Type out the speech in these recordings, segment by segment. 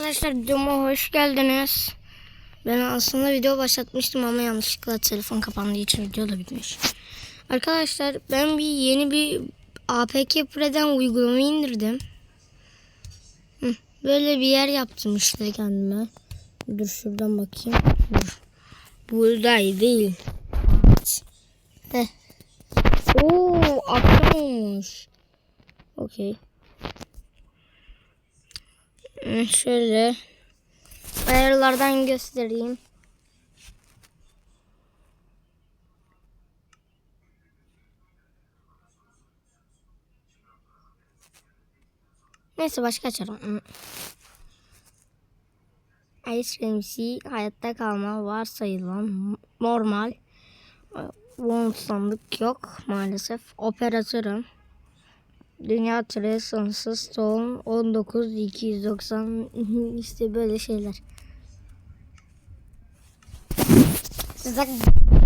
Arkadaşlar videoma hoş geldiniz. Ben aslında video başlatmıştım ama yanlışlıkla telefon kapandığı için video da bitmiş. Arkadaşlar ben bir yeni bir APK Pre'den uygulama indirdim. Böyle bir yer yaptım işte kendime. Dur şuradan bakayım. Dur. Buradaydı değil. Evet. Heh. Oo, akşam olmuş. Okey. Ee, Şöyle ayarlardan göstereyim. Neyse başka açarım. Ice hayatta kalma varsayılan normal Won sandık yok maalesef. Operatörüm. Dünya türü sonsuz tohum 19 290 işte böyle şeyler. Siz de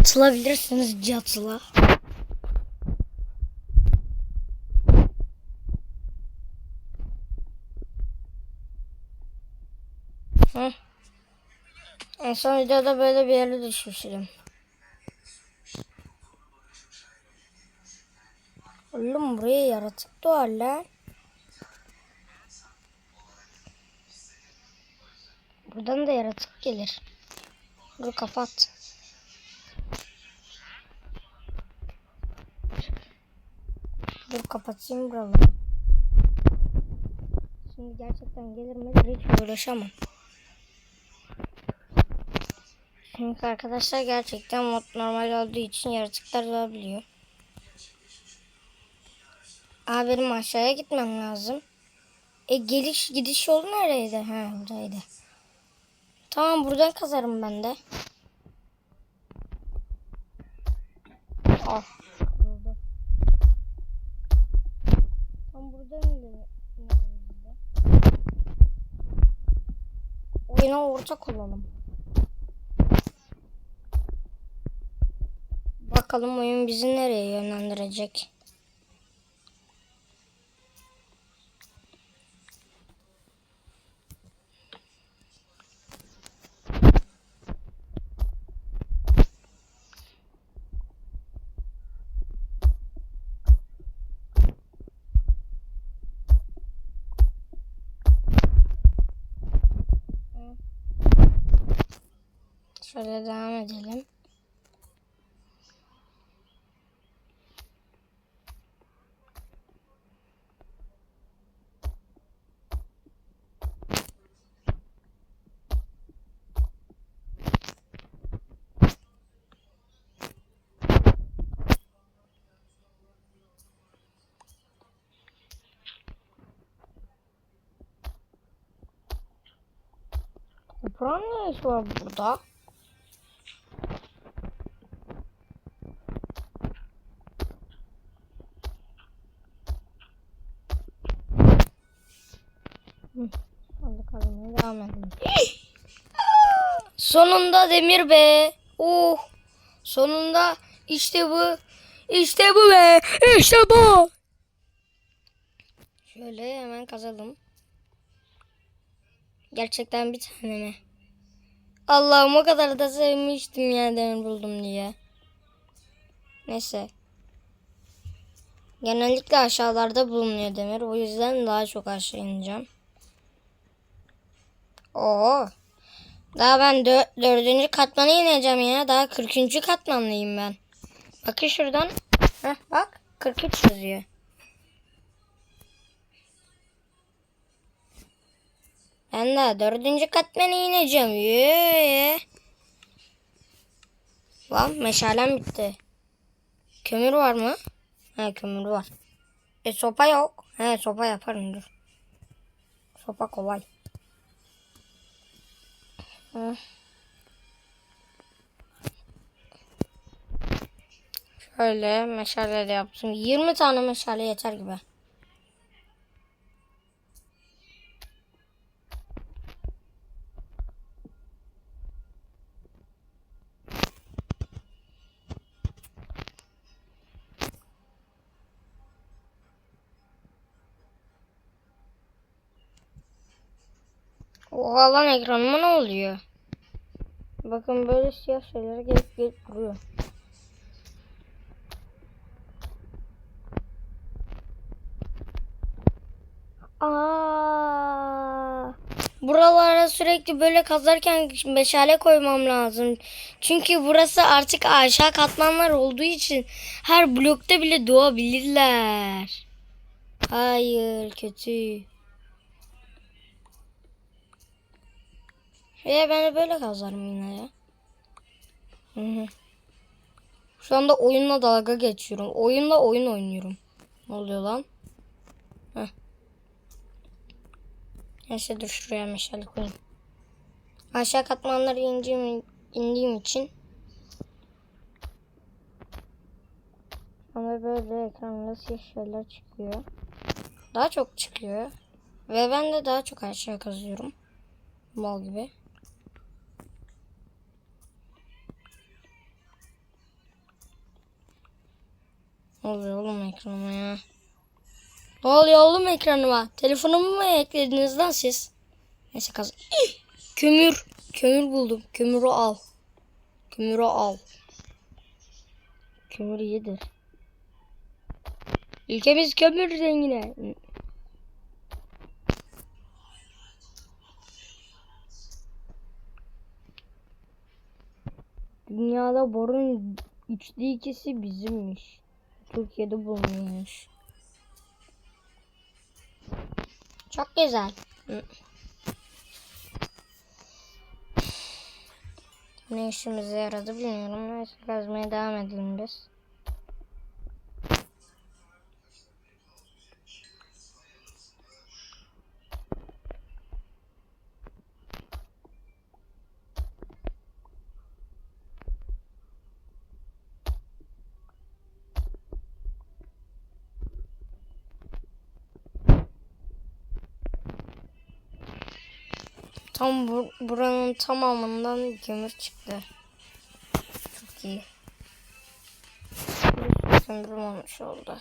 atılabilirsiniz catıla. En son videoda böyle bir yere düşmüştüm. Oğlum buraya yaratık doğar lan. Buradan da yaratık gelir. Dur kapat. Dur kapatayım buraları. Şimdi gerçekten gelir mi? Hiç uğraşamam. Çünkü arkadaşlar gerçekten mod normal olduğu için yaratıklar doğabiliyor. Aa benim aşağıya gitmem lazım. E geliş gidiş yolu nereydi? Ha buradaydı. Tamam buradan kazarım ben de. Ah. Tam burada mıydı? Oyuna ortak olalım. Bakalım oyun bizi nereye yönlendirecek. Şöyle devam edelim. Toprağın ne işi var burada? Hı, Aldık almaya devam edelim. Sonunda demir be. Oh. Sonunda işte bu. İşte bu be. İşte bu. Şöyle hemen kazalım. Gerçekten bir tane mi? Allah'ım o kadar da sevmiştim ya demir buldum diye. Neyse. Genellikle aşağılarda bulunuyor demir. O yüzden daha çok aşağı ineceğim. Oo. Daha ben dö dördüncü katmana ineceğim ya. Daha 40. katmanlıyım ben. Bakın şuradan. Heh, bak 43 yazıyor. Ben daha dördüncü katmana ineceğim. Yee. Lan meşalem bitti. Kömür var mı? He kömür var. E sopa yok. He sopa yaparım dur. Sopa kolay. Şöyle meşale de yaptım. 20 tane meşale yeter gibi. Oha lan ekranıma ne oluyor? Bakın böyle siyah şeyler gelip gelip duruyor. Buralara sürekli böyle kazarken meşale koymam lazım. Çünkü burası artık aşağı katmanlar olduğu için her blokta bile doğabilirler. Hayır kötü. Ya ben de böyle kazarım yine ya. Şu anda oyunla dalga geçiyorum. Oyunla oyun oynuyorum. Ne oluyor lan? Heh. Neyse dur şuraya meşale koyayım. Aşağı katmanları indiğim, indiğim için ama böyle ekranda siyah şeyler çıkıyor. Daha çok çıkıyor. Ve ben de daha çok aşağı kazıyorum. Mal gibi. Oluyor oğlum ekranıma ya? Ne oluyor oğlum ekranıma? Telefonumu mu eklediniz lan siz? Neyse kaz. Kömür. Kömür buldum. Kömürü al. Kömürü al. Kömür iyidir. Ülkemiz kömür zengine. Dünyada borun üçte ikisi bizimmiş. Türkiye'de bulunuyormuş. Çok güzel. Ne işimize yaradı bilmiyorum. Neyse kazmaya devam edelim biz. Tam bu, buranın tamamından kömür çıktı. Çok iyi. Bir kömürüm olmuş oldu.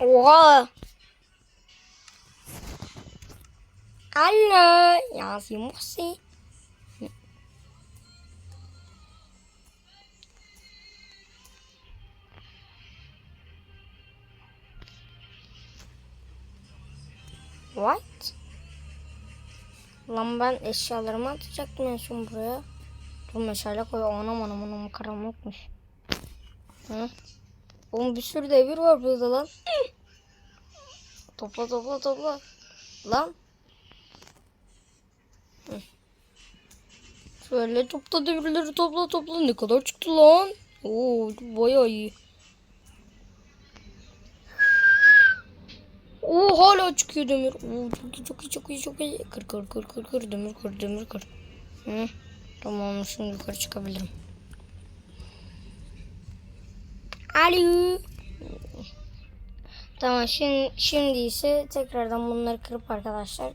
Oha! Halo, ya si Musi. What? Lan ben eşyalarımı atacaktım en son buraya. Dur meşale koy. Anam anam anam karanlıkmış. Hı? Oğlum bir sürü devir var burada lan. topla topla topla. Lan. Şöyle topla demirleri topla topla. Ne kadar çıktı lan? Oo bayağı iyi. Oo hala çıkıyor demir. Oo çok iyi çok iyi çok iyi çok iyi. Kır kır kır kır kır demir kır demir kır. Hı. Tamam şimdi yukarı çıkabilirim. Alo. Tamam şimdi, şimdi ise tekrardan bunları kırıp arkadaşlar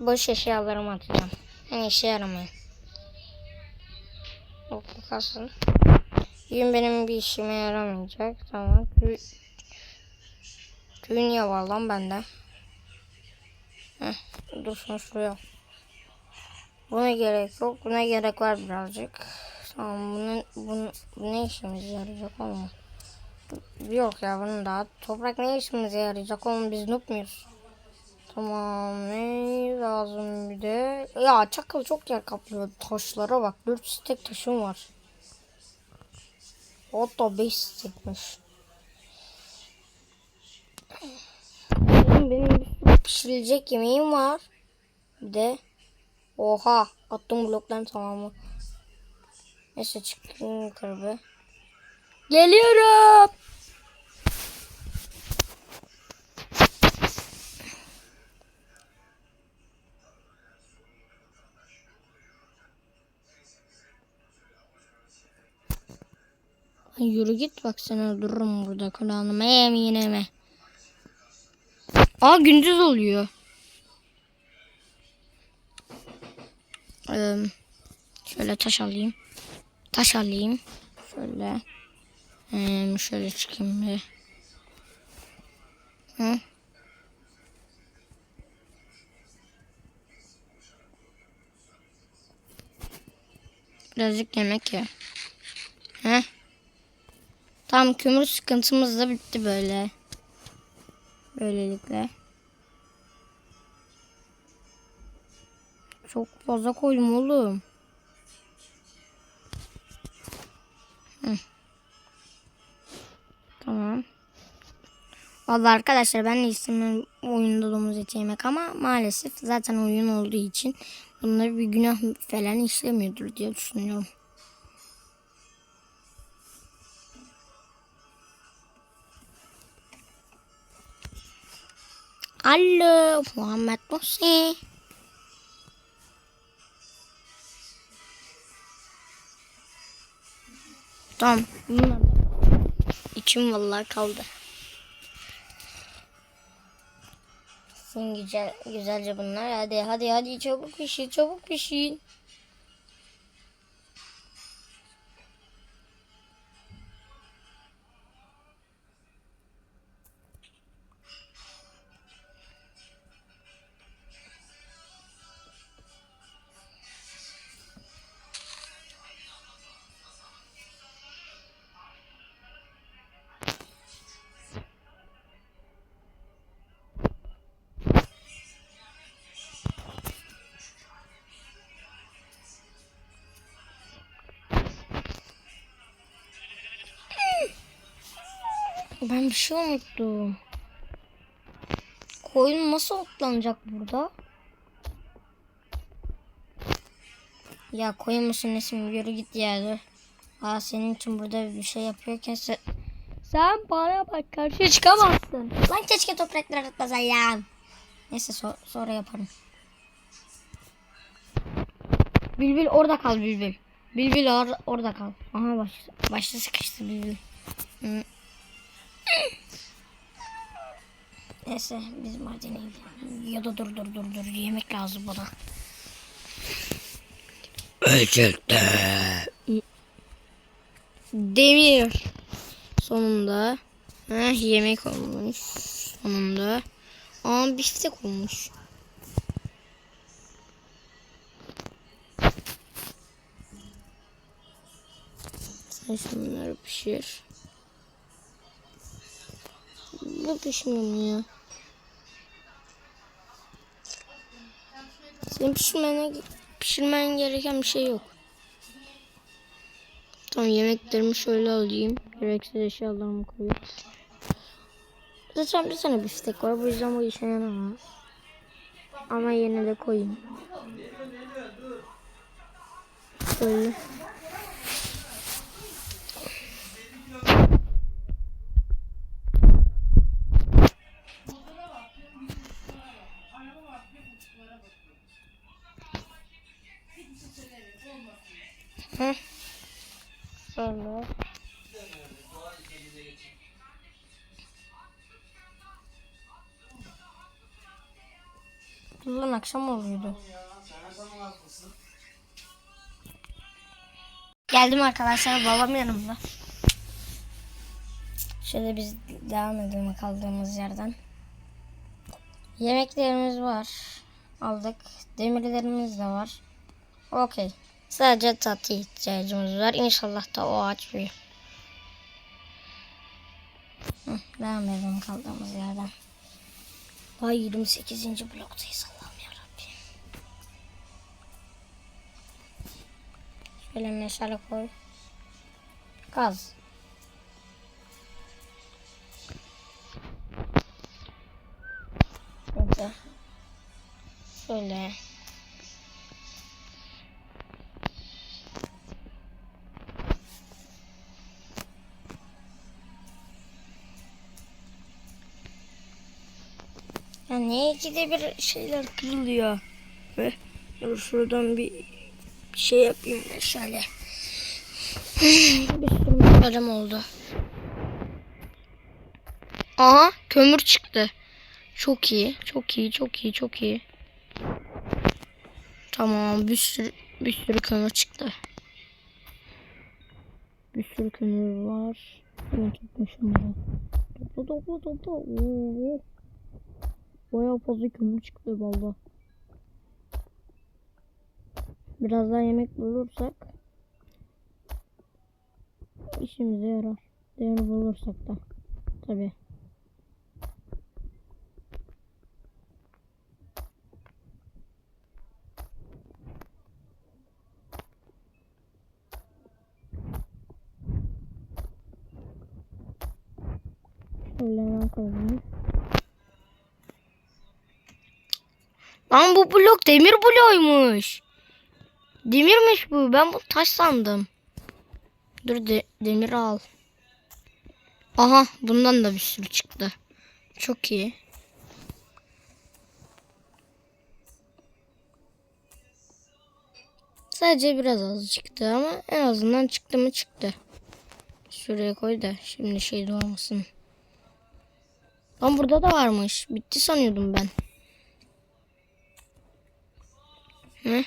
boş eşyalarımı atacağım. Yani işe yaramayan. Yok bu kalsın. Bugün benim bir işime yaramayacak. Tamam. Niye var lan bende? Heh, şuraya. Buna gerek yok. Buna gerek var birazcık. Tamam bunun, bunun, bu ne işimize yarayacak oğlum? Yok ya bunun daha. Toprak ne işimize yarayacak oğlum biz noob muyuz? Tamam ne lazım bir de. Ya çakıl çok yer kaplıyor. Taşlara bak. 4 stek taşım var. Hatta 5 stekmiş. Benim, benim pişirilecek yemeğim var. Bir de. Oha. Attım blokların tamamı. Neyse çıktım yukarı be. Geliyorum. Yürü git bak seni öldürürüm burada kulağıma yeminime. Aa gündüz oluyor. Ee, şöyle taş alayım. Taş alayım. Şöyle. Ee, şöyle çıkayım bir. Hı? Birazcık yemek ye. He? Tam kömür sıkıntımız da bitti böyle. Böylelikle. Çok fazla koydum oğlum. Tamam. Vallahi arkadaşlar ben de istemem oyunda domuz eti yemek ama maalesef zaten oyun olduğu için bunları bir günah falan işlemiyordur diye düşünüyorum. Alo Muhammed Musi. Tamam. Bunlar İçim vallahi kaldı. Sen güzel, güzelce bunlar. Hadi hadi hadi çabuk pişin çabuk pişin. Ben bir şey unuttum. Koyun nasıl otlanacak burada? Ya koyun musun nesin yürü git ya dur. Aa senin için burada bir şey yapıyorken sen... Sen bana bak karşıya çıkamazsın. Lan keşke topraklar atmasan ya. Neyse so- sonra yaparım. Bülbül orada kal Bülbül. Bülbül or- orada kal. Aha baş başta sıkıştı Bülbül. Hı. Neyse biz madene gidelim. Ya da dur dur dur dur yemek lazım bana. Ölçekte. Demir. Sonunda. Heh, yemek olmuş. Sonunda. Aa biftek olmuş. Sen şunları pişir. Bu pişmiyor mu ya? Senin pişirmene, pişirmen gereken bir şey yok. Tamam yemeklerimi şöyle alayım. Gereksiz eşyalarımı koyayım. Zaten bir tane biftek var. Bu yüzden bu işe yaramaz. Ama yine de koyayım. Şöyle. Heh. Şöyle. Lan akşam oluyordu. Geldim arkadaşlar babam yanımda. Şöyle biz devam edelim kaldığımız yerden. Yemeklerimiz var. Aldık. Demirlerimiz de var. Okey. Sadece tatlı ihtiyacımız var. İnşallah da o ağaç büyür. Devam edelim kaldığımız yerden. Vay 28. bloktayız Allah'ım yarabbim. Şöyle meşale koy. Gaz. Niye ikide bir şeyler kırılıyor? Ve şuradan bir şey yapayım da şöyle. bir sürü meşalem oldu. Aha kömür çıktı. Çok iyi, çok iyi, çok iyi, çok iyi. Tamam bir sürü bir sürü kömür çıktı. Bir sürü kömür var. Ben tutmuşum bunu. Topla topla topla. Oo. Bayağı fazla kömür çıktı valla. Biraz daha yemek bulursak işimize yarar. Demir bulursak da. Tabii. Şöyle hemen kazanayım. Lan bu blok demir bloğuymuş. Demirmiş bu. Ben bu taş sandım. Dur de, demir al. Aha bundan da bir sürü çıktı. Çok iyi. Sadece biraz az çıktı ama en azından çıktı mı çıktı. Şuraya koy da şimdi şey doğmasın. Lan burada da varmış. Bitti sanıyordum ben. Hı?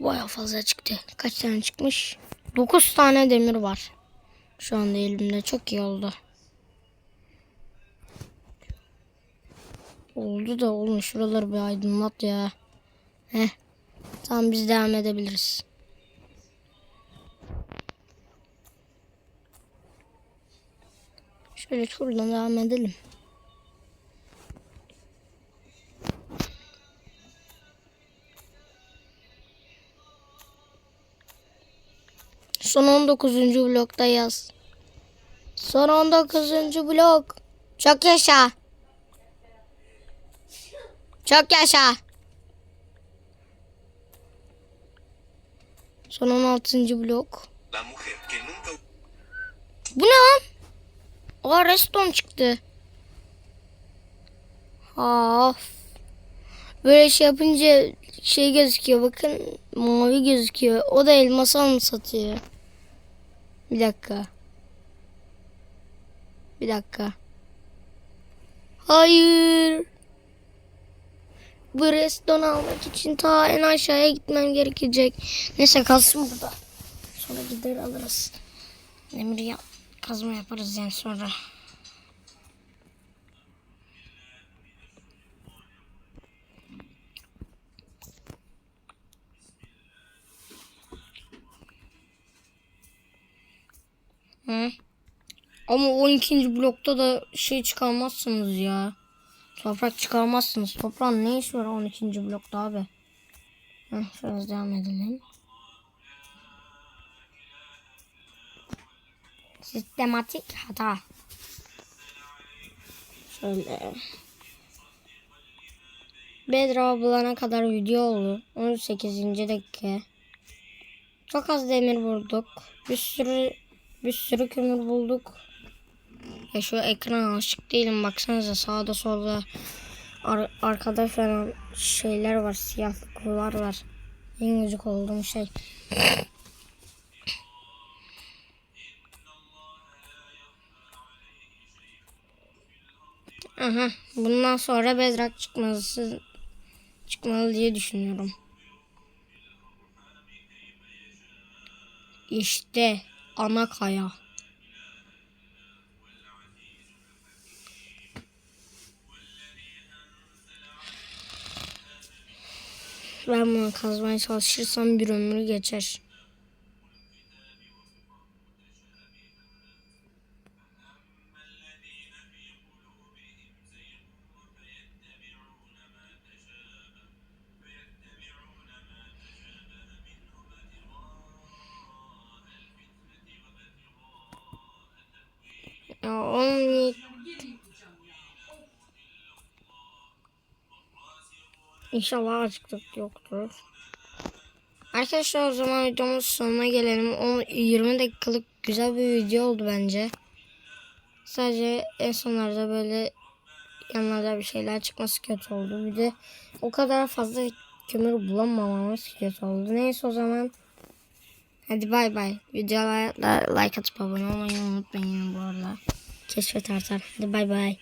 Baya fazla çıktı. Kaç tane çıkmış? 9 tane demir var. Şu anda elimde. Çok iyi oldu. Oldu da oğlum şuraları bir aydınlat ya. Heh. Tamam biz devam edebiliriz. Şöyle şuradan devam edelim. Son 19. blokta yaz. Son 19. blok. Çok yaşa. Çok yaşa. Son 16. blok. Bu ne lan? Aa reston çıktı. Of. Böyle şey yapınca şey gözüküyor bakın mavi gözüküyor. O da elmasal mı satıyor? Bir dakika. Bir dakika. Hayır. Bu reston almak için ta en aşağıya gitmem gerekecek. Neyse kalsın burada. Sonra gider alırız. Demir ya kazma yaparız yani sonra. Hı? Ama 12. blokta da şey çıkarmazsınız ya. Toprak çıkarmazsınız. Toprağın ne işi var 12. blokta abi? Heh, şöyle devam edelim. Sistematik hata. Şöyle. Bedra bulana kadar video oldu. 18. dakika. Çok az demir bulduk. Bir sürü bir sürü kömür bulduk. Ya şu ekran alışık değilim. Baksanıza sağda solda ar- arkada falan şeyler var. Siyahlıklar var. En gıcık olduğum şey. Aha, bundan sonra Bedrock çıkması çıkmalı diye düşünüyorum. İşte ana kaya. Ben bunu kazmaya çalışırsam bir ömrü geçer. İnşallah açıklık yoktur. Arkadaşlar o zaman videomuzun sonuna gelelim. 10-20 dakikalık güzel bir video oldu bence. Sadece en sonlarda böyle yanlarda bir şeyler çıkması kötü oldu. Bir de o kadar fazla kömür bulamamamız kötü oldu. Neyse o zaman. Hadi bay bay. Videoya like atıp abone olmayı unutmayın bu arada. Keşfet artar. Hadi bay bay.